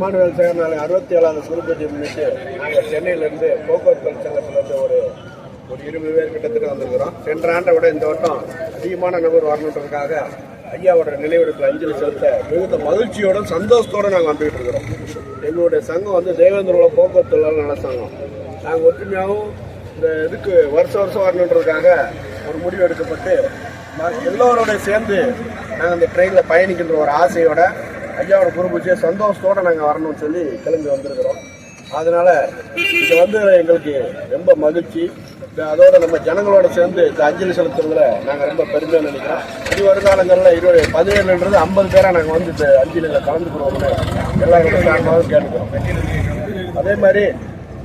மாணவர் சார் நாளை அறுபத்தி ஏழாவது சுருப்பதி முன்னிட்டு நாங்கள் சென்னையிலேருந்து போக்குவரத்து சங்கத்திலேருந்து ஒரு ஒரு இருபது பேர் கிட்டத்தட்ட வந்திருக்கிறோம். சென்ற ஆண்டை விட இந்த வருடம் அதிகமான நபர் வரணுன்றதுக்காக ஐயாவோட நினைவிடத்தில் அஞ்சலி செலுத்த மிகுந்த மகிழ்ச்சியோட சந்தோஷத்தோட நாங்கள் வந்துகிட்டு இருக்கிறோம். எங்களுடைய சங்கம் வந்து தேவேந்திரோட போக்குவரத்து தொழிலாளர் சங்கம். நாங்கள் ஒற்றுமையாகவும் இந்த இதுக்கு வருஷம் வருஷம் வரணுன்றதுக்காக ஒரு முடிவு எடுக்கப்பட்டு எல்லோரோட சேர்ந்து நாங்கள் இந்த ட்ரெயினில் பயணிக்கின்ற ஒரு ஆசையோட ஐயாவோட குருபூஜையை சந்தோஷத்தோட நாங்கள் வரணும்னு சொல்லி கிளம்பி வந்திருக்கிறோம். அதனால் இது வந்து எங்களுக்கு ரொம்ப மகிழ்ச்சி. இது அதோட நம்ம ஜனங்களோட சேர்ந்து இந்த அஞ்சலி செலுத்துறதுல நாங்கள் ரொம்ப பெருமையாக நினைக்கிறோம். இது வருங்காலங்களில் இருபது பதினேழுன்றது ஐம்பது பேராக நாங்கள் வந்து இந்த அஞ்சலியில் கலந்துக்கிறோம்னு எல்லாரோட சார்பாகவும் கேட்டுக்கிறோம். அதே மாதிரி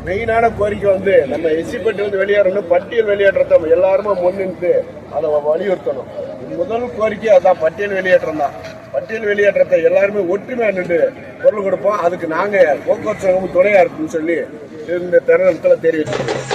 மெயினான கோரிக்கை வந்து நம்ம எஸ்சி வந்து வெளியேறணும் பட்டியல் வெளியேற்றத்தை எல்லாருமே முன்னின்று அதை வலியுறுத்தணும். முதல் கோரிக்கை அதான் பட்டியல் வெளியேற்றம் தான். பட்டியல் வெளியேற்றத்தை எல்லாருமே ஒற்றுமையா நின்று பொருள் கொடுப்போம். அதுக்கு நாங்க போக்குவரத்து சங்கமும் துணையா இருக்கும்னு சொல்லி இந்த தருணத்தில் தெரிவிச்சிருக்கோம்